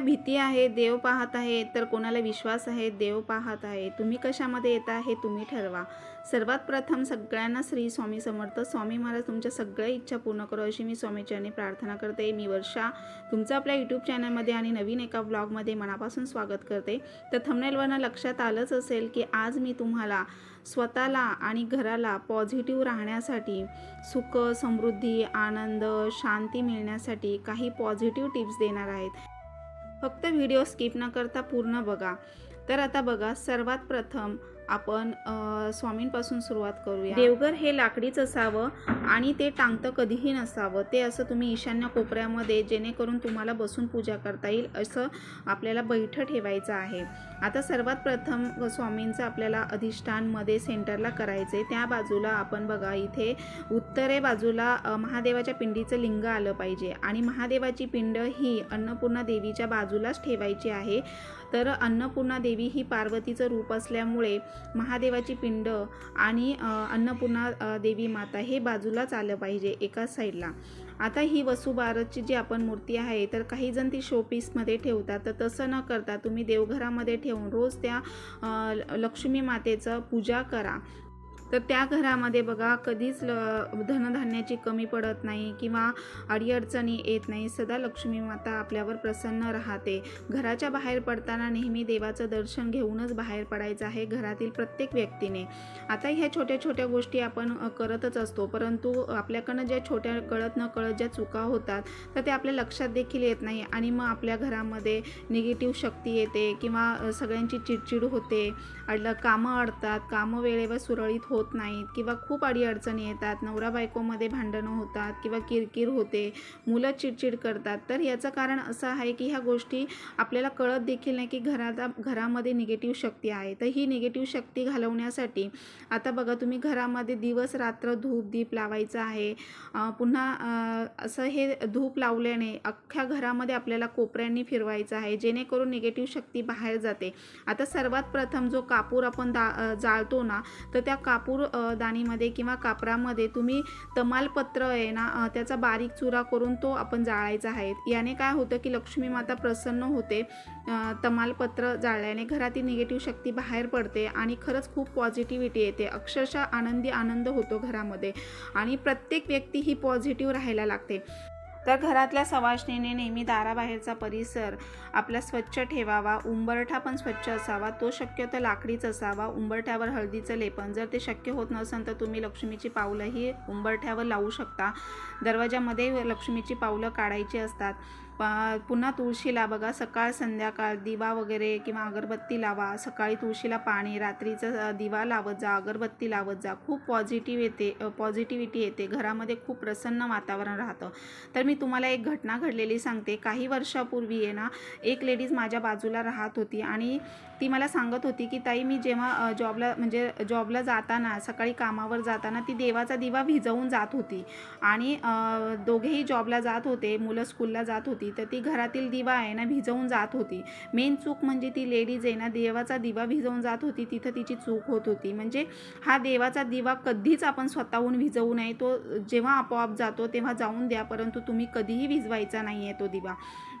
भीती आहे देव पाहत आहे तर कोणाला विश्वास आहे देव पाहत आहे. तुम्ही कशामध्ये येता हे तुम्ही ठरवा. सर्वात प्रथम सगळ्यांना श्री स्वामी समर्थ. स्वामी महाराज तुमच्या सगळ्या इच्छा पूर्ण करो अशी मी स्वामीचरणी प्रार्थना करते. मी वर्षा तुमचं आपल्या यूट्यूब चॅनलमध्ये आणि नवीन एका ब्लॉगमध्ये मनापासून स्वागत करते. तर थमनेलवरनं लक्षात आलंच असेल की आज मी तुम्हाला स्वतःला आणि घराला पॉझिटिव्ह राहण्यासाठी सुख समृद्धी आनंद शांती मिळण्यासाठी काही पॉझिटिव्ह टिप्स देणार आहेत. फक्त व्हिडिओ स्किप न करता पूर्ण बघा. तर आता बघा सर्वात प्रथम आपण स्वामींपासून सुरुवात करूया. देवघर हे लाकडीच असावं आणि ते टांगतं कधीही नसावं. ते असं तुम्ही ईशान्य कोपऱ्यामध्ये जेणेकरून तुम्हाला बसून पूजा करता येईल असं आपल्याला बैठं ठेवायचं आहे. आता सर्वात प्रथम स्वामींचं आपल्याला अधिष्ठानमध्ये सेंटरला करायचं आहे त्या बाजूला आपण बघा इथे उत्तरे बाजूला महादेवाच्या पिंडीचं लिंग आलं पाहिजे. आणि महादेवाची पिंड ही अन्नपूर्णा देवीच्या बाजूलाच ठेवायची आहे. तर अन्नपूर्णा देवी ही पार्वतीचं रूप असल्यामुळे महादेवाची पिंड आणि अन्नपूर्णा देवी माता हे बाजूलाच आलं पाहिजे एकाच साईडला. आता ही वसुबारची जी आपण मूर्ती आहे तर काही जण ती शोपीसमध्ये ठेवतात. तर तसं न करता तुम्ही देवघरामध्ये ठेवून रोज त्या ल- लक्ष्मी मातेचं पूजा करा. तर त्या घरामध्ये बघा कधीच ल धनधान्याची कमी पडत नाही किंवा अडीअडचणी येत नाही. सदा लक्ष्मी माता आपल्यावर प्रसन्न राहते. घराच्या बाहेर पडताना नेहमी देवाचं दर्शन घेऊनच बाहेर पडायचं आहे घरातील प्रत्येक व्यक्तीने. आता ह्या छोट्या छोट्या गोष्टी आपण करतच असतो परंतु आपल्याकडनं ज्या छोट्या कळत न कळत ज्या चुका होतात तर ते आपल्या लक्षात देखील येत नाही आणि मग आपल्या घरामध्ये निगेटिव्ह शक्ती येते किंवा सगळ्यांची चिडचिड होते. अडलं कामं अडतात कामं वेळेवर सुरळीत होत होत नाहीत किंवा खूप अडीअडचणी येतात नवरा बायकोमध्ये भांडणं होतात किंवा किरकिर होते मुलं चिडचिड करतात तर याचं कारण असं आहे की ह्या गोष्टी आपल्याला कळत देखील नाही की घराचा घरामध्ये निगेटिव्ह शक्ती आहे. तर ही निगेटिव्ह शक्ती घालवण्यासाठी आता बघा तुम्ही घरामध्ये दिवस रात्र धूप दीप लावायचं आहे पुन्हा असं हे धूप लावल्याने अख्ख्या घरामध्ये आपल्याला कोपऱ्यांनी फिरवायचं आहे जेणेकरून निगेटिव्ह शक्ती बाहेर जाते. आता सर्वात प्रथम जो कापूर आपण दा जाळतो ना तर त्या कापूर कापूर दाणीमध्ये किंवा कापरामध्ये तुम्ही तमालपत्र आहे ना त्याचा बारीक चुरा करून तो आपण जाळायचा आहे. याने काय होतं की लक्ष्मी माता प्रसन्न होते तमालपत्र जाळल्याने घरातील निगेटिव्ह शक्ती बाहेर पडते आणि खरंच खूप पॉझिटिव्हिटी येते. अक्षरशः आनंदी आनंद होतो घरामध्ये आणि प्रत्येक व्यक्ती ही पॉझिटिव्ह राहायला लागते. तर घरातल्या सवाशणीने नेहमी दाराबाहेरचा परिसर आपला स्वच्छ ठेवावा उंबरठा पण स्वच्छ असावा तो शक्यतो लाकडीच असावा उंबरठ्यावर हळदीचं लेपन. जर ते शक्य होत नसेल तर तुम्ही लक्ष्मीची पावलंही उंबरठ्यावर लावू शकता. दरवाजामध्ये लक्ष्मीची पावलं काढायची असतात. पा पुन्हा तुळशीला बघा. सकाळ संध्याकाळ दिवा वगैरे किंवा अगरबत्ती लावा. सकाळी तुळशीला पाणी रात्रीचं दिवा लावत जा अगरबत्ती लावत जा. खूप पॉझिटिव्ह येते पॉझिटिव्हिटी येते. घरामध्ये खूप प्रसन्न वातावरण राहतं. तर मी तुम्हाला एक घटना घडलेली सांगते. काही वर्षापूर्वी आहे ना एक लेडीज माझ्या बाजूला राहत होती आणि ती मला सांगत होती की ताई मी जेव्हा जॉबला म्हणजे जॉबला जाताना सकाळी कामावर जाताना ती देवाचा दिवा भिजवून जात होती. आणि दोघेही जॉबला जात होते मुलं स्कूलला जात होती तर ती घरातील दिवा आहे ना भिजवून जात होती. मेन चूक म्हणजे ती लेडीज आहे ना देवाचा दिवा भिजवून जात होती तिथं तिची चूक होत होती. म्हणजे हा देवाचा दिवा कधीच आपण स्वतःहून भिजवू नये. तो जेव्हा आपोआप जातो तेव्हा जाऊन द्या परंतु तुम्ही कधीही भिजवायचा नाही आहे तो दिवा.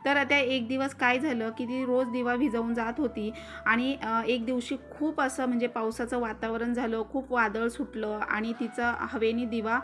तर आता एक दिवस काय झालं की ती रोज दिवा भिजवून जात होती आणि एक दिवशी खूप असं म्हणजे पावसाचं वातावरण झालं खूप वादळ सुटलं आणि तिचा हवेनी दिवा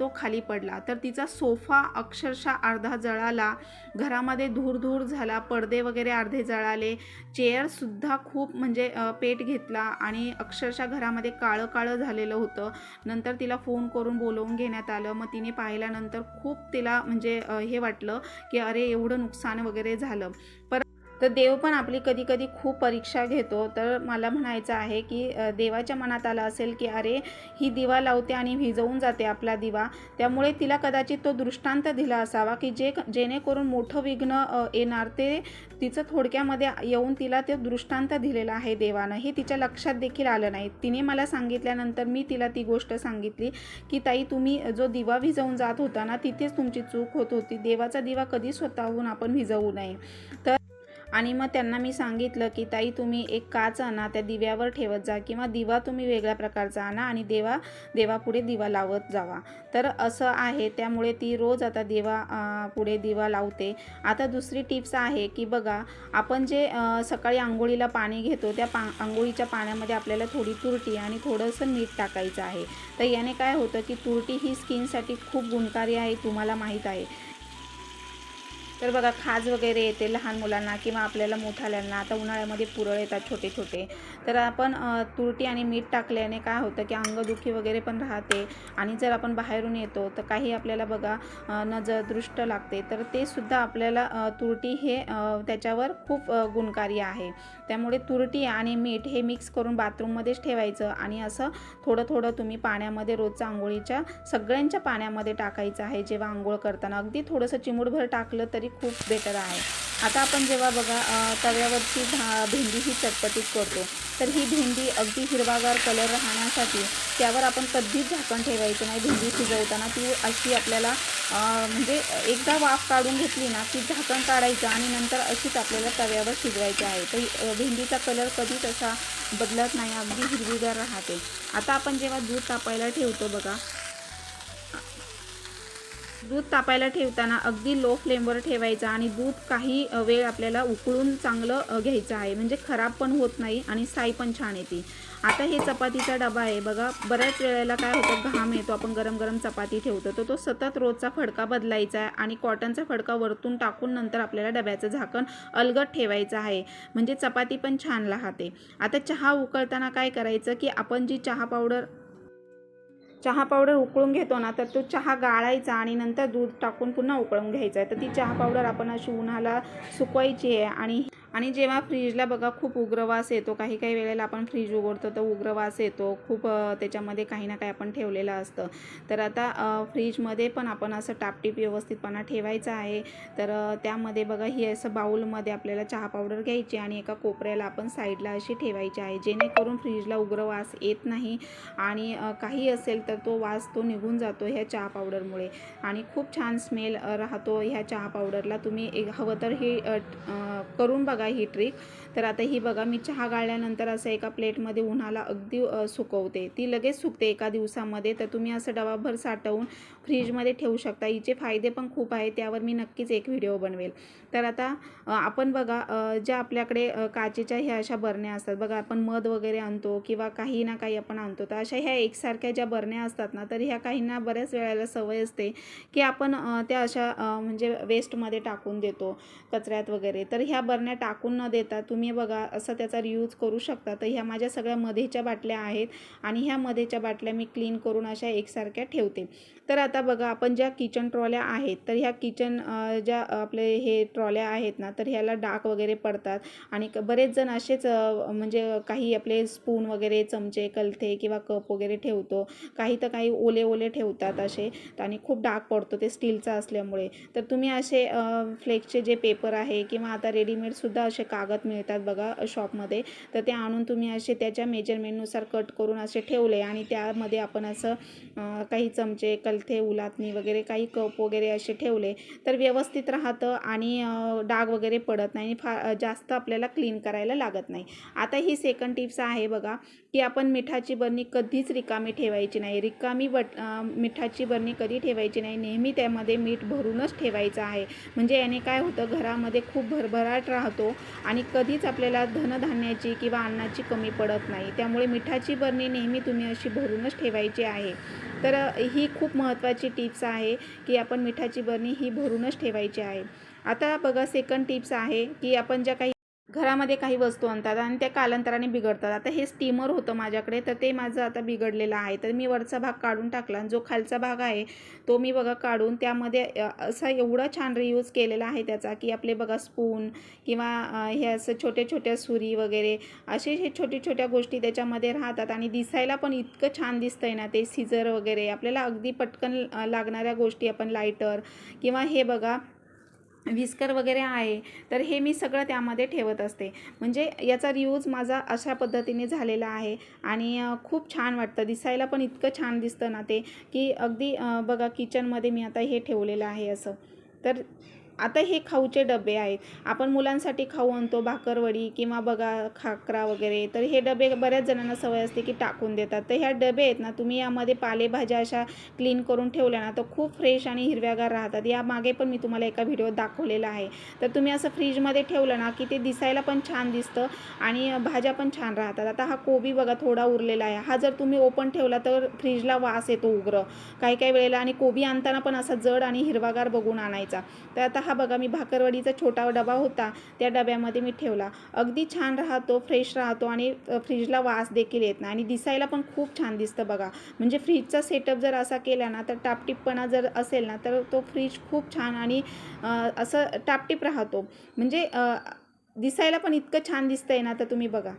तो खाली पडला. तर तिचा सोफा अक्षरशः अर्धा जळाला. घरामध्ये धूर धूर झाला पडदे वगैरे अर्धे जळाले. चेअरसुद्धा खूप म्हणजे पेट घेतला आणि अक्षरशः घरामध्ये काळं काळं झालेलं होतं. नंतर तिला फोन करून बोलवून घेण्यात आलं. मग तिने पाहिल्यानंतर खूप तिला म्हणजे हे वाटलं की अरे एवढं नुकसान नुकसान वगैरे झालं. परत तर देव पण आपली कधी कधी खूप परीक्षा घेतो. तर मला म्हणायचं आहे की देवाच्या मनात आलं असेल की अरे ही दिवा लावते आणि भिजवून जाते आपला दिवा. त्यामुळे तिला कदाचित तो दृष्टांत दिला असावा की जे जेणेकरून मोठं विघ्न येणार ते तिचं थोडक्यामध्ये येऊन तिला ते दृष्टांत दिलेला आहे देवानं. हे तिच्या लक्षात देखील आलं नाही. तिने मला सांगितल्यानंतर मी तिला ती गोष्ट सांगितली की ताई तुम्ही जो दिवा भिजवून जात होता ना तिथेच तुमची चूक होत होती. देवाचा दिवा कधी स्वतःहून आपण भिजवू नये. तर आणि मग त्यांना मी सांगितलं की ताई तुम्ही एक काच आणा त्या दिव्यावर ठेवत जा किंवा दिवा तुम्ही वेगळ्या प्रकारचा आणा आणि देवा देवापुढे दिवा लावत जावा. तर असं आहे त्यामुळे ती रोज आता देवा पुढे दिवा लावते. आता दुसरी टिप्स आहे की बघा आपण जे सकाळी आंघोळीला पाणी घेतो त्या पा आंघोळीच्या पाण्यामध्ये आपल्याला थोडी तुरटी आणि थोडंसं मीठ टाकायचं आहे. तर याने काय होतं की तुरटी ही स्किनसाठी खूप गुणकारी आहे तुम्हाला माहीत आहे. तर बघा खाज वगैरे येते लहान मुलांना किंवा आपल्याला मोठाल्यांना. आता उन्हाळ्यामध्ये पुरळ येतात छोटे छोटे तर आपण तुरटी आणि मीठ टाकल्याने काय होतं की अंगदुखी वगैरे पण राहते. आणि जर आपण बाहेरून येतो तर काही आपल्याला बघा नजरदृष्ट नजर दृष्ट लागते. तर ते सुद्धा आपल्याला तुरटी हे त्याच्यावर खूप गुणकारी आहे. त्यामुळे तुरटी आणि मीठ हे मिक्स करून बाथरूममध्येच ठेवायचं. आणि असं थोडं थोडं तुम्ही पाण्यामध्ये रोजच्या आंघोळीच्या सगळ्यांच्या पाण्यामध्ये टाकायचं आहे. जेव्हा आंघोळ करताना अगदी थोडंसं चिमूटभर टाकलं तरी खूप बेटर आहे. आता आपण जेव्हा बघा तव्यावरची भा भेंडी ही चटपटीत करतो तर ही भेंडी अगदी हिरवागार कलर राहण्यासाठी त्यावर आपण कधीच झाकण ठेवायचं नाही. भेंडी शिजवताना ती अशी आपल्याला म्हणजे एकदा वाफ काढून घेतली ना की झाकण काढायचं आणि नंतर अशीच आपल्याला तव्यावर शिजवायची आहे. तर भेंडीचा कलर कधीच असा बदलत नाही अगदी हिरवीगार राहते. आता आपण जेव्हा दूध तापायला ठेवतो बघा दूध तापायला ठेवताना अगदी लो फ्लेमवर ठेवायचं आणि दूध काही वेळ आपल्याला उकळून चांगलं घ्यायचं आहे. म्हणजे खराब पण होत नाही आणि साई पण छान येते. आता हे चपातीचा डबा आहे. बघा बऱ्याच वेळेला काय होतं घाम येतो. आपण गरम गरम चपाती ठेवतो. तर तो सतत रोजचा फडका बदलायचा आहे आणि कॉटनचा फडका वरतून टाकून नंतर आपल्याला डब्याचं झाकण अलगद ठेवायचं आहे. म्हणजे चपाती पण छान राहते. आता चहा उकळताना काय करायचं की आपण जी चहा पावडर चहा पावडर उकळून घेतो ना तर तो चहा गाळायचा आणि नंतर दूध टाकून पुन्हा उकळून घ्यायचा आहे. तर ती चहा पावडर आपण अशी उन्हाला सुकवायची आहे आणि आणि जेव्हा फ्रीजला बघा खूप उग्रवास येतो काही काही वेळेला आपण फ्रीज उघडतो तर उग्रवास येतो खूप त्याच्यामध्ये काही ना काही आपण ठेवलेलं असतं. तर आता फ्रीजमध्ये पण आपण असं टापटीप व्यवस्थितपणा ठेवायचं आहे. तर त्यामध्ये बघा ही असं बाऊलमध्ये आपल्याला चहा पावडर घ्यायची आणि एका कोपऱ्याला आपण साईडला अशी ठेवायची आहे जेणेकरून फ्रीजला उग्रवास येत नाही आणि काही असेल तर तो वास तो निघून जातो ह्या चहा पावडरमुळे. आणि खूप छान स्मेल राहतो ह्या चहा पावडरला. तुम्ही एक हवं तर हे करून बघा ही ट्रिक तर आता ही बघा मी चहा गाळल्यानंतर असं एका प्लेटमध्ये उन्हाला अगदी सुकवते. ती लगेच सुकते एका दिवसामध्ये. तर तुम्ही असं डबाभर साठवून फ्रीजमध्ये ठेवू शकता. हिचे फायदे पण खूप आहे त्यावर मी नक्कीच एक व्हिडिओ बनवेल. तर आता आपण बघा ज्या आपल्याकडे काचेच्या ह्या अशा बरण्या असतात. बघा आपण मध वगैरे आणतो किंवा काही ना काही आपण आणतो. तर अशा ह्या एकसारख्या ज्या बरण्या असतात ना तर ह्या काहींना बऱ्याच वेळेला सवय असते की आपण त्या अशा म्हणजे वेस्टमध्ये टाकून देतो कचऱ्यात वगैरे. तर ह्या बरण्या टाकून न देता तुम्ही बघा असं त्याचा रियूज करू शकता. तर ह्या माझ्या सगळ्या मध्येच्या बाटल्या आहेत आणि ह्या मध्येच्या बाटल्या मी क्लीन करून अशा एकसारख्या ठेवते. तर आता बघा आपण ज्या किचन ट्रॉल्या आहेत तर ह्या किचन ज्या आपले हे ट्रॉल्या आहेत ना तर ह्याला डाक वगैरे पडतात. आणि बरेच जण असेच म्हणजे काही आपले स्पून वगैरे चमचे कलथे किंवा कप वगैरे ठेवतो. काही तर काही ओले ओले ठेवतात असे. आणि खूप डाग पडतो ते स्टीलचा असल्यामुळे. तर तुम्ही असे फ्लेक्सचे जे पेपर आहे किंवा आता रेडीमेडसुद्धा असे कागद मिळतात बघा शॉपमध्ये तर ते आणून तुम्ही असे त्याच्या मेजरमेंटनुसार कट करून असे ठेवले आणि त्यामध्ये आपण असं काही चमचे कलथे उलातणी वगैरे काही कप वगैरे असे ठेवले. तर व्यवस्थित राहतं आणि डाग वगैरे पडत नाही आणि फा जास्त आपल्याला क्लीन करायला लागत नाही. आता ही सेकंड टिप्स आहे बघा. की आपण मिठाची बरणी कधीच रिकामी ठेवायची नाही. रिकामी बट मिठाची बरणी कधी ठेवायची नाही. नेहमी त्यामध्ये मीठ भरूनच ठेवायचं आहे. म्हणजे याने काय होतं घरामध्ये खूप भरभराट राहतो आणि कधीच आपल्याला धनधान्याची किंवा अन्नाची कमी पडत नाही. त्यामुळे मिठाची बरणी नेहमी तुम्ही अशी भरूनच ठेवायची आहे. तर ही खूप महत्त्वाची टिप्स आहे की आपण मिठाची बरणी ही भरूनच ठेवायची आहे. आता बघा सेकंड टिप्स आहे की आपण ज्या काही घरामध्ये काही वस्तू आणतात आणि त्या कालांतराने बिघडतात. आता हे स्टीमर होतं माझ्याकडे तर ते माझं आता बिघडलेलं आहे. तर मी वरचा भाग काढून टाकला आणि जो खालचा भाग आहे तो मी बघा काढून त्यामध्ये असा एवढा छान रियूज केलेला आहे त्याचा की आपले बघा स्पून किंवा हे असं छोट्या छोट्या सुरी वगैरे असे हे छोट्या छोट्या गोष्टी त्याच्यामध्ये राहतात आणि दिसायला पण इतकं छान दिसतंय ना ते सीझर वगैरे. आपल्याला अगदी पटकन लागणाऱ्या गोष्टी आपण लायटर किंवा हे बघा विस्कर वगैरे आहे तर हे मी सगळं त्यामध्ये ठेवत असते. म्हणजे याचा रियूज माझा अशा पद्धतीने झालेला आहे आणि खूप छान वाटतं. दिसायला पण इतकं छान दिसतं ना ते की अगदी बघा किचनमध्ये मी आता हे ठेवलेलं आहे असं. तर आता हे खाऊचे डबे आहेत. आपण मुलांसाठी खाऊ आणतो भाकरवडी किंवा बघा खाकरा वगैरे. तर हे डबे बऱ्याच जणांना सवय असते की टाकून देतात. तर ह्या डबे आहेत ना तुम्ही यामध्ये पालेभाज्या अशा क्लीन करून ठेवल्या ना तर खूप फ्रेश आणि हिरव्यागार राहतात. या मागे पण मी तुम्हाला एका व्हिडिओत दाखवलेला आहे. तर तुम्ही असं फ्रीजमध्ये ठेवलं ना की ते दिसायला पण छान दिसतं आणि भाज्या पण छान राहतात. आता हा कोबी बघा थोडा उरलेला आहे. हा जर तुम्ही ओपन ठेवला तर फ्रीजला वास येतो उग्र. काही काही वेळेला आणि कोबी आणताना पण असा जड आणि हिरवागार बघून आणायचा. तर आता हा बघा मी भाकरवडीचा छोटा डबा होता त्या डब्यामध्ये मी ठेवला. अगदी छान राहतो फ्रेश राहतो आणि फ्रीजला वास देखील येत नाही आणि दिसायला पण खूप छान दिसतं बघा. म्हणजे फ्रीजचा सेटअप जर असा केला ना तर टापटीपपणा जर असेल ना तर तो फ्रीज खूप छान आणि असं टापटीप राहतो. म्हणजे दिसायला पण इतकं छान दिसतंय ना तर तुम्ही बघा.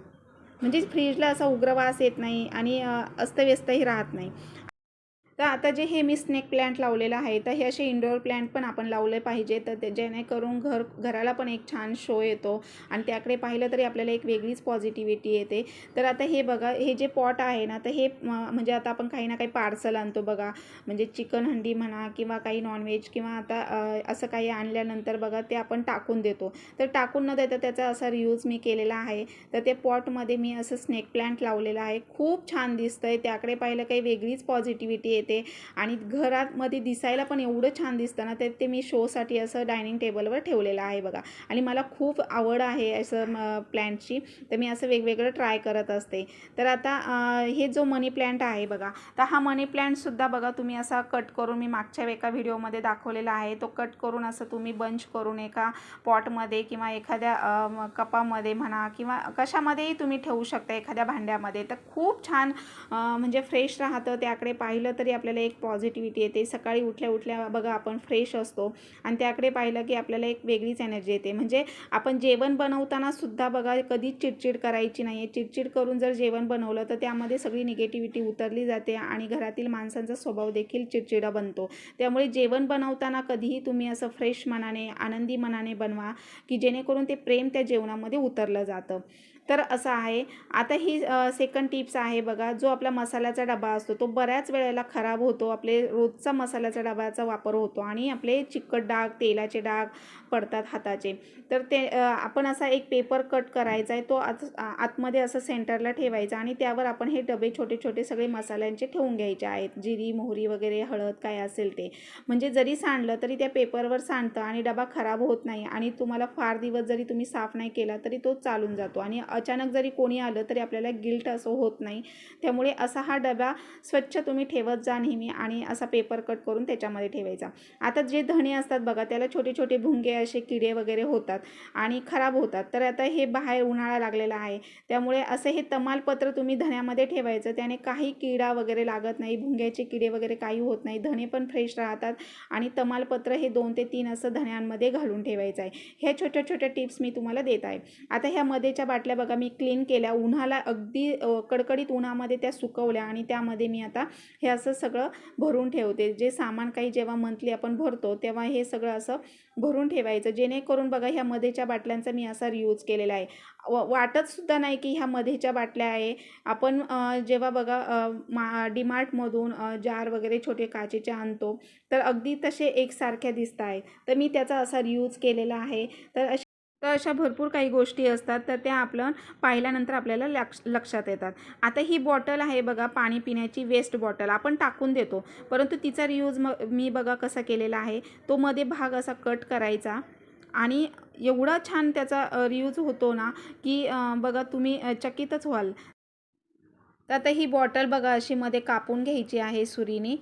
म्हणजे फ्रीजला असा उग्र वास येत नाही आणि अस्तव्यस्तही राहत नाही. तर आता जे हे मी स्नेक प्लॅन्ट लावलेलं आहे तर हे असे इनडोअर प्लॅन्ट पण आपण लावले पाहिजे तर ते जेणेकरून घर घराला पण एक छान शो येतो. आणि त्याकडे पाहिलं तरी आपल्याला एक वेगळीच पॉझिटिव्हिटी येते. तर आता हे बघा हे जे पॉट आहे ना तर हे म्हणजे आता आपण काही ना काही पार्सल आणतो बघा. म्हणजे चिकन हंडी म्हणा किंवा काही नॉनव्हेज किंवा आता असं काही आणल्यानंतर बघा ते आपण टाकून देतो. तर टाकून न देता त्याचा असा रियूज मी केलेला आहे. तर ते पॉटमध्ये मी असं स्नेक प्लॅन्ट लावलेलं आहे. खूप छान दिसतंय. त्याकडे पाहिलं काही वेगळीच पॉझिटिव्हिटी येते. आणि घरामध्ये दिसायला पण एवढं छान दिसतं ना तर ते मी शोसाठी असं डायनिंग टेबलवर ठेवलेलं आहे बघा. आणि मला खूप आवड आहे असं प्लॅन्टची. तर मी असं वेगवेगळं ट्राय करत असते. तर आता हे जो मनी प्लॅन्ट आहे बघा तर हा मनी प्लॅन्टसुद्धा बघा तुम्ही असा कट करून मी मागच्या एका व्हिडिओमध्ये दाखवलेला आहे. तो कट करून असं तुम्ही बंच करून एका पॉटमध्ये किंवा एखाद्या कपामध्ये म्हणा किंवा कशामध्येही तुम्ही ठेवू शकता एखाद्या भांड्यामध्ये. तर खूप छान म्हणजे फ्रेश राहतं. त्याकडे पाहिलं तरी आपल्याला एक पॉझिटिव्हिटी येते. सकाळी उठल्या उठल्या बघा आपण फ्रेश असतो. आणि त्याकडे पाहिलं की आपल्याला एक वेगळीच एनर्जी येते. म्हणजे आपण जेवण बनवताना सुद्धा बघा कधीच चिडचिड करायची नाही आहे चिडचिड करून जर जेवण बनवलं तर त्यामध्ये सगळी निगेटिव्हिटी उतरली जाते आणि घरातील माणसांचा स्वभाव देखील चिडचिडा बनतो. त्यामुळे जेवण बनवताना कधीही तुम्ही असं फ्रेश मनाने आनंदी मनाने बनवा की जेणेकरून ते प्रेम त्या जेवणामध्ये उतरलं जातं. तर असं आहे. आता ही सेकंड टिप्स आहे बघा जो आपला मसाल्याचा डबा असतो तो बऱ्याच वेळेला खराब होतो. आपले रोजचा मसाल्याचा डब्याचा वापर होतो आणि आपले चिकट डाग तेलाचे डाग पडतात हाताचे. तर ते आपण असा एक पेपर कट करायचा आहे तो आत आतमध्ये असं सेंटरला ठेवायचा आणि त्यावर आपण हे डबे छोटे छोटे सगळे मसाल्यांचे ठेवून घ्यायचे आहेत. जिरी मोहरी वगैरे हळद काय असेल ते. म्हणजे जरी सांडलं तरी त्या पेपरवर सांडतं आणि डबा खराब होत नाही आणि तुम्हाला फार दिवस जरी तुम्ही साफ नाही केला तरी तो चालून जातो आणि अचानक जरी कोणी आलं तरी आपल्याला गिल्ट असं होत नाही. त्यामुळे असा हा डबा स्वच्छ तुम्ही ठेवत जा नेहमी आणि असा पेपर कट करून त्याच्यामध्ये ठेवायचा. आता जे धणे असतात बघा त्याला छोटे छोटे भुंगे असे किडे वगैरे होतात आणि खराब होतात. तर आता हे बाहेर उन्हाळा लागलेला आहे. त्यामुळे असं हे तमालपत्र तुम्ही धण्यामध्ये ठेवायचं. त्याने काही किडा वगैरे लागत नाही भुंग्याचे किडे वगैरे काही होत नाही. धणे पण फ्रेश राहतात आणि तमालपत्र हे दोन ते तीन असं धण्यांमध्ये घालून ठेवायचं आहे. ह्या छोट्या छोट्या टिप्स मी तुम्हाला देत आहे. आता ह्या मध्येच्या बाटल्या बघा. मी क्लीन केल्या. उन्हाला अगदी कडकडीत उन्हामध्ये त्या सुकवल्या आणि त्यामध्ये मी आता हे असं सगळं भरून ठेवते. जे सामान काही जेव्हा मंथली आपण भरतो तेव्हा हे सगळं असं भरून ठेवायचं. जेणेकरून बघा ह्या मध्येच्या बाटल्यांचा मी असा रियूज केलेला आहे. व नाही की ह्या मध्येच्या बाटल्या आहे. आपण जेव्हा बघा मा डिमार्टमधून जार वगैरे छोटे काचेचे आणतो तर अगदी तसे एकसारख्या दिसत आहेत. तर मी त्याचा असा रियूज केलेला आहे. तर अशा तर अशा भरपूर काही गोष्टी असतात तर त्या आपलं पाहिल्यानंतर आपल्याला लक्ष लक्षात येतात. आता ही बॉटल आहे बघा पाणी पिण्याची वेस्ट बॉटल आपण टाकून देतो परंतु तिचा रियूज मग मी बघा कसा केलेला आहे. तो मध्ये भाग असा कट करायचा आणि एवढा छान त्याचा रियूज होतो ना की बघा तुम्ही चकितच व्हाल. तर आता ही बॉटल बघा अशी मध्ये कापून घ्यायची आहे सुरीने.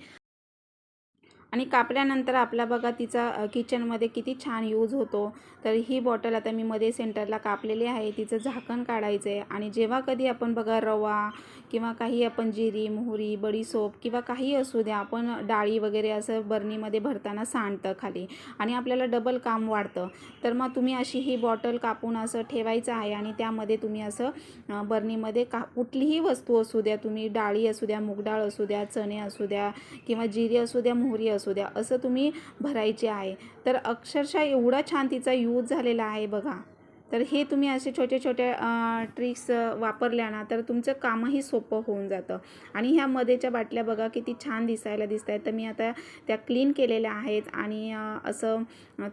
आणि कापल्यानंतर आपला बघा तिचा किचनमध्ये किती छान यूज होतो. तर ही बॉटल आता मी मध्ये सेंटरला कापलेली आहे. तिचं झाकण काढायचं आहे आणि जेव्हा कधी आपण बघा रवा किंवा काही आपण जिरी मोहरी बडीसोप किंवा काही असू द्या आपण डाळी वगैरे असं बर्नीमध्ये भरताना सांडतं खाली आणि आपल्याला डबल काम वाढतं. तर मग तुम्ही अशी ही बॉटल कापून असं ठेवायचं आहे आणि त्यामध्ये तुम्ही असं बर्नीमध्ये का कुठलीही वस्तू असू द्या तुम्ही डाळी असू द्या मूग डाळ असू द्या चणे असू द्या किंवा जिरी असू द्या मोहरी असू द्या असं तुम्ही भरायचे आहे. तर अक्षरशः एवढा छान तिचा यूज झालेला आहे बघा. तर हे तुम्ही असे छोटे छोटे ट्रिक्स वापरल्या ना तर तुमचं कामही सोपं होऊन जातं. आणि ह्या मध्येच्या बाटल्या बघा किती छान दिसायला दिसत आहेत तर मी आता त्या क्लीन केलेल्या आहेत आणि असं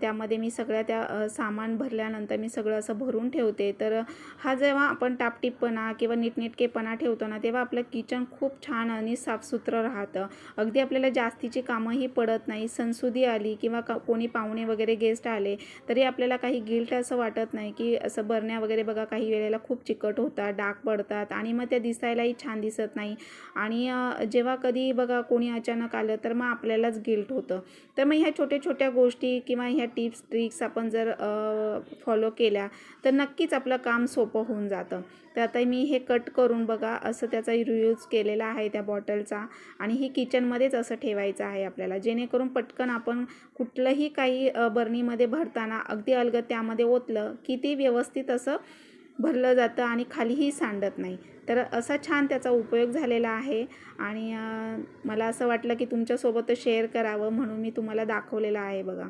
त्यामध्ये मी सगळ्या त्या सामान भरल्यानंतर मी सगळं असं भरून ठेवते. तर हा जेव्हा आपण टापटीपणा किंवा नीटनेटकेपणा ठेवतो ना तेव्हा आपलं किचन खूप छान आणि साफसुथरं राहतं. अगदी आपल्याला जास्तीची कामंही पडत नाही. सणसुदी आली किंवा का कोणी पाहुणे वगैरे गेस्ट आले तरी आपल्याला काही गिल्ट असं वाटत नाही की की असं बरण्या वगैरे बघा काही वेळेला खूप चिकट होतात डाग पडतात आणि मग त्या दिसायलाही छान दिसत नाही. आणि जेव्हा कधी बघा कोणी अचानक आलं तर मग आपल्यालाच गिल्ट होतं. तर मग ह्या छोट्या छोट्या गोष्टी किंवा ह्या टिप्स ट्रिक्स आपण जर फॉलो केल्या तर नक्कीच आपलं काम सोपं होऊन जातं. तर आता मी हे कट करून बघा असं त्याचा रियूज केलेला आहे त्या बॉटलचा आणि ही किचनमध्येच असं ठेवायचं आहे आपल्याला. जेणेकरून पटकन आपण कुठलंही काही बर्नीमध्ये बरणीमध्ये भरताना अगदी अलगद त्यामध्ये ओतलं की ते व्यवस्थित असं भरलं जातं आणि खालीही सांडत नाही. तर असा छान त्याचा उपयोग झालेला आहे. आणि मला असं वाटलं की तुमच्यासोबत शेअर करावं म्हणून मी तुम्हाला दाखवलेलं आहे बघा.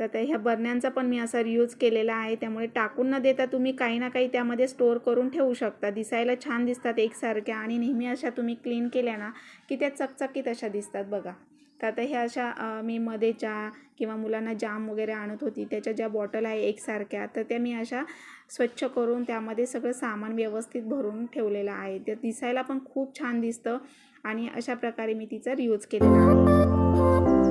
तर त्या ह्या बरण्यांचा पण मी असा रियूज केलेला आहे. त्यामुळे टाकून न देता तुम्ही काही ना काही त्यामध्ये स्टोअर करून ठेवू शकता. दिसायला छान दिसतात एकसारख्या आणि नेहमी अशा तुम्ही क्लीन केल्या ना की त्या चकचकीत अशा दिसतात बघा. तर आता ह्या अशा मी मध्ये चहा किंवा मुलांना जाम वगैरे आणत होती. त्याच्या ज्या बॉटल आहे एकसारख्या तर त्या मी अशा स्वच्छ करून त्यामध्ये सगळं सामान व्यवस्थित भरून ठेवलेलं आहे. ते दिसायला पण खूप छान दिसतं आणि अशा प्रकारे मी तिचा रियूज केलेला आहे.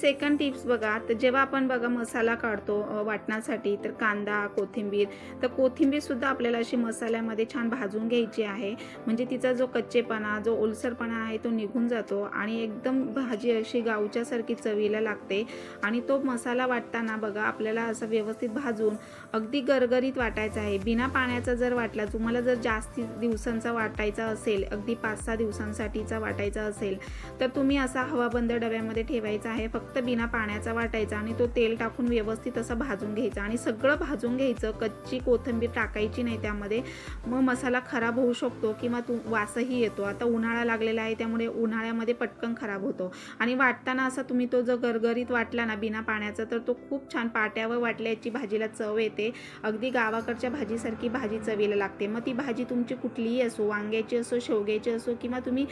सेकंड टिप्स बघा. तर जेव्हा आपण बघा मसाला काढतो वाटण्यासाठी तर कांदा कोथिंबीर तर कोथिंबीरसुद्धा आपल्याला अशी मसाल्यामध्ये छान भाजून घ्यायची आहे. म्हणजे तिचा जो कच्चेपणा जो ओलसरपणा आहे तो निघून जातो आणि एकदम भाजी अशी गावच्यासारखी चवीला लागते. आणि तो मसाला वाटताना बघा आपल्याला असं व्यवस्थित भाजून अगदी गरगरीत वाटायचा आहे. बिना पाण्याचा जर वाटला तुम्हाला जर जास्ती दिवसांचा वाटायचा असेल अगदी पाच सहा दिवसांसाठीचा वाटायचा असेल तर तुम्ही असा हवाबंद डब्यामध्ये ठेवायचा आहे. फक्त फक्त बिना पाण्याचा वाटायचा आणि तो तेल टाकून व्यवस्थित असं भाजून घ्यायचा आणि सगळं भाजून घ्यायचं. कच्ची कोथिंबीर टाकायची नाही त्यामध्ये. मग मसाला खराब होऊ शकतो किंवा तू वासही येतो. आता उन्हाळा लागलेला आहे त्यामुळे उन्हाळ्यामध्ये पटकन खराब होतो. आणि वाटताना असा तुम्ही तो जर गरगरीत वाटला ना बिना पाण्याचा तर तो खूप छान पाट्यावर वाटल्याची भाजीला चव येते. अगदी गावाकडच्या भाजीसारखी भाजी चवीला लागते. मग ती भाजी तुमची कुठलीही असो वांग्याची असो शेवग्याची असो किंवा तुम्ही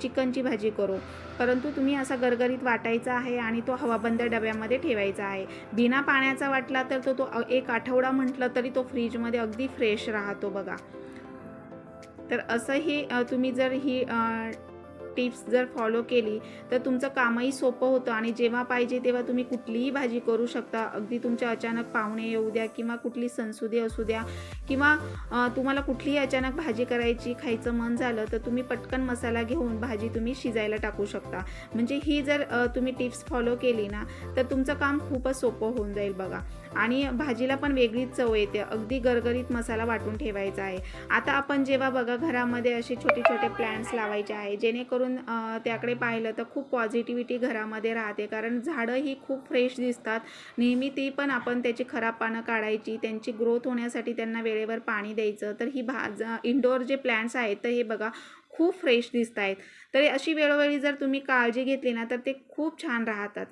चिकनची भाजी करो. परंतु तुम्ही असा गरगरीत वाटायचा आहे आणि तो हवाबंद डब्यामध्ये ठेवायचा आहे. बिना पाण्याचा वाटला तर तो तो एक आठवडा म्हटलं तरी तो फ्रीजमध्ये अगदी फ्रेश राहतो बघा. तर असंही ही तुम्ही जर ही टिप्स जर फॉलो केली तर तुमचं कामही सोपं होतं आणि जेव्हा पाहिजे तेव्हा तुम्ही कुठलीही भाजी करू शकता. अगदी तुमच्या अचानक पाहुणे येऊ द्या किंवा कुठली सणसुदी असू द्या किंवा तुम्हाला कुठलीही अचानक भाजी करायची खायचं मन झालं तर तुम्ही पटकन मसाला घेऊन भाजी तुम्ही शिजायला टाकू शकता. म्हणजे ही जर तुम्ही टिप्स फॉलो केली ना तर तुमचं काम खूपच सोपं होऊन जाईल बघा. आणि भाजीला पण वेगळीच चव येते. अगदी गरगरीत मसाला वाटून ठेवायचा आहे. आता आपण जेव्हा बघा घरामध्ये असे छोटे छोटे प्लॅन्ट्स लावायचे आहे जेणेकरून त्याकडे पाहिलं तर खूप पॉझिटिव्हिटी घरामध्ये राहते. कारण झाडं ही खूप फ्रेश दिसतात. नेहमी ती पण आपण त्याची खराब पानं काढायची त्यांची ग्रोथ होण्यासाठी त्यांना वेळेवर पाणी द्यायचं. तर ही भाजा इनडोअर जे प्लॅन्ट्स आहेत तर हे बघा खूप फ्रेश दिसत आहेत तर अशी वेळोवेळी जर तुम्ही काळजी घेतली ना तर ते खूप छान राहतात.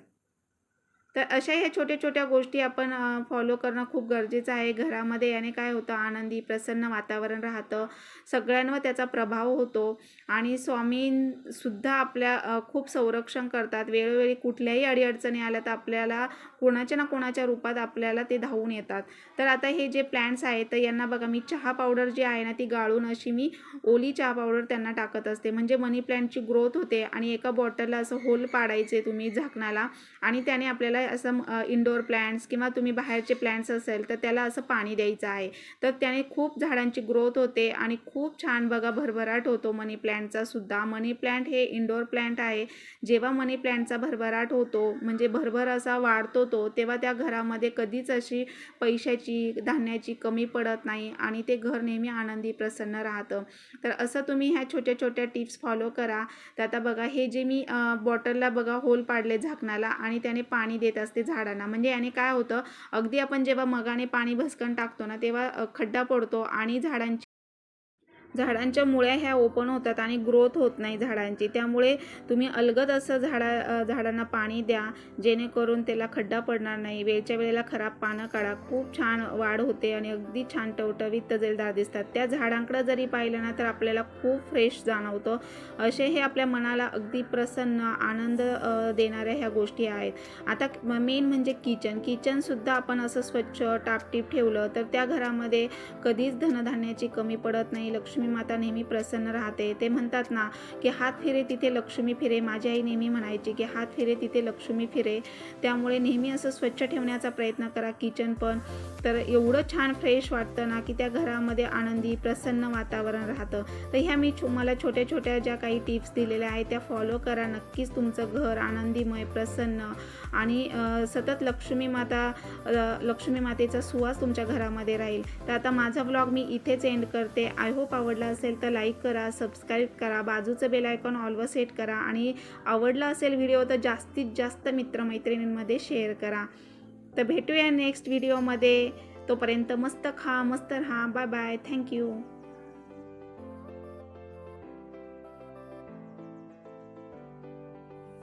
तर अशा ह्या छोट्या छोट्या गोष्टी आपण फॉलो करणं खूप गरजेचं आहे. घरामध्ये याने काय होतं आनंदी प्रसन्न वातावरण राहतं. सगळ्यांवर त्याचा प्रभाव होतो. आणि स्वामींसुद्धा आपल्या खूप संरक्षण करतात. वेळोवेळी कुठल्याही अडीअडचणी आल्या तर आपल्याला कोणाच्या ना कोणाच्या रूपात आपल्याला ते धावून येतात. तर आता हे जे प्लॅन्ट्स आहेत तर यांना बघा मी चहा पावडर जी आहे ना ती गाळून अशी मी ओली चहा पावडर त्यांना टाकत असते. म्हणजे मनी प्लॅन्टची ग्रोथ होते आणि एका बॉटलला असं होल पाडायचे तुम्ही झाकणाला आणि त्याने आपल्याला असं इंडोर प्लॅन्ट्स किंवा तुम्ही बाहेरचे प्लॅन्ट्स असेल तर त्याला असं पाणी द्यायचं आहे. तर त्याने खूप झाडांची ग्रोथ होते आणि खूप छान बघा भरभराट होतो मनी प्लॅन्टचा सुद्धा. मनी प्लॅन्ट हे इंडोर प्लॅन्ट आहे. जेव्हा मनी प्लॅन्टचा भरभराट होतो म्हणजे भरभर असा वाढतो तो तेव्हा त्या घरामध्ये कधीच अशी पैशाची धान्याची कमी पडत नाही आणि ते घर नेहमी आनंदी प्रसन्न राहतं. तर असं तुम्ही ह्या छोट्या छोट्या टिप्स फॉलो करा. तर आता बघा हे जे मी बॉटलला बघा होल पाडले झाकणाला आणि त्याने पाणी दे घेत असते झाडांना. म्हणजे याने काय होतं अगदी आपण जेव्हा मगाने पाणी भसकन टाकतो ना तेव्हा खड्डा पडतो आणि झाडांची झाडांच्या मुळ्या ह्या ओपन होतात आणि ग्रोथ होत नाही झाडांची. त्यामुळे तुम्ही अलगद असं झाडा झाडांना पाणी द्या जेणेकरून त्याला खड्डा पडणार नाही. वेळच्या वेळेला खराब पानं काढा. खूप छान वाढ होते आणि अगदी छान टवटवीत तजेलदार दिसतात. त्या झाडांकडं जरी पाहिलं ना तर आपल्याला खूप फ्रेश जाणवतं. असे हे आपल्या मनाला अगदी प्रसन्न आनंद देणाऱ्या ह्या गोष्टी आहेत. आता मेन म्हणजे किचन किचनसुद्धा आपण असं स्वच्छ टापटीप ठेवलं तर त्या घरामध्ये कधीच धनधान्याची कमी पडत नाही. लक्ष्मी माता नेहमी प्रसन्न राहते. ते म्हणतात ना की हात फिरे तिथे लक्ष्मी फिरे. माझी आई नेहमी म्हणायची की हात फिरे तिथे लक्ष्मी फिरे. त्यामुळे नेहमी असं स्वच्छ ठेवण्याचा प्रयत्न करा किचन पण. तर एवढं छान फ्रेश वाटतं ना की त्या घरामध्ये आनंदी प्रसन्न वातावरण राहतं. तर ह्या मी छो मला छोट्या छोट्या ज्या काही टिप्स दिलेल्या आहेत त्या फॉलो करा. नक्कीच तुमचं घर आनंदीमय प्रसन्न आणि सतत लक्ष्मी माता लक्ष्मी मातेचा सुवास तुमच्या घरामध्ये राहील. तर आता माझा ब्लॉग मी इथेच एंड करते. आय होप आवडला असेल तर लाईक करा सबस्क्राईब करा बाजूचं बेल आयकॉन ऑलवर सेट करा आणि आवडला असेल व्हिडिओ तर जास्तीत जास्त मित्रमैत्रिणींमध्ये शेअर करा. तर भेटूया नेक्स्ट व्हिडिओमध्ये तोपर्यंत मस्त खा मस्त राहा. Bye bye thank you